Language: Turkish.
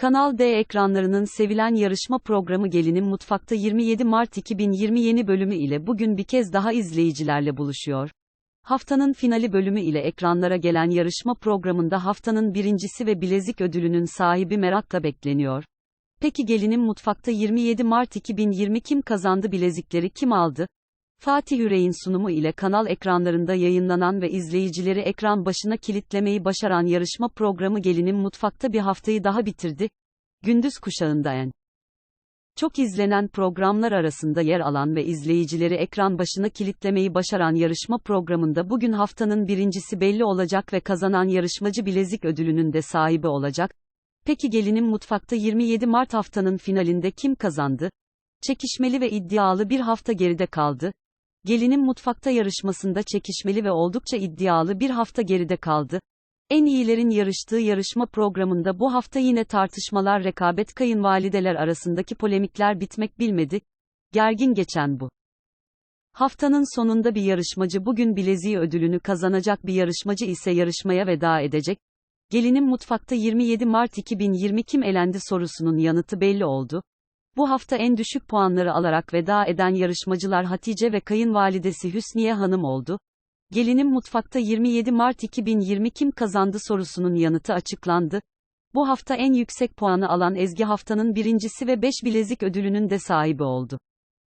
Kanal D ekranlarının sevilen yarışma programı Gelinin Mutfak'ta 27 Mart 2020 yeni bölümü ile bugün bir kez daha izleyicilerle buluşuyor. Haftanın finali bölümü ile ekranlara gelen yarışma programında haftanın birincisi ve bilezik ödülünün sahibi merakla bekleniyor. Peki Gelinin Mutfak'ta 27 Mart 2020 kim kazandı bilezikleri kim aldı? Fatih Yüreğin sunumu ile kanal ekranlarında yayınlanan ve izleyicileri ekran başına kilitlemeyi başaran yarışma programı Gelinin Mutfak'ta bir haftayı daha bitirdi. Gündüz kuşağında en çok izlenen programlar arasında yer alan ve izleyicileri ekran başına kilitlemeyi başaran yarışma programında bugün haftanın birincisi belli olacak ve kazanan yarışmacı bilezik ödülünün de sahibi olacak. Peki Gelinin Mutfak'ta 27 Mart haftanın finalinde kim kazandı? Çekişmeli ve iddialı bir hafta geride kaldı. Gelinin Mutfakta yarışmasında çekişmeli ve oldukça iddialı bir hafta geride kaldı. En iyilerin yarıştığı yarışma programında bu hafta yine tartışmalar rekabet kayınvalideler arasındaki polemikler bitmek bilmedi. Gergin geçen bu. Haftanın sonunda bir yarışmacı bugün bileziği ödülünü kazanacak bir yarışmacı ise yarışmaya veda edecek. Gelinin Mutfakta 27 Mart 2020 kim elendi sorusunun yanıtı belli oldu. Bu hafta en düşük puanları alarak veda eden yarışmacılar Hatice ve kayınvalidesi Hüsniye Hanım oldu. Gelinin Mutfakta 27 Mart 2020 kim kazandı sorusunun yanıtı açıklandı. Bu hafta en yüksek puanı alan Ezgi haftanın birincisi ve 5 bilezik ödülünün de sahibi oldu.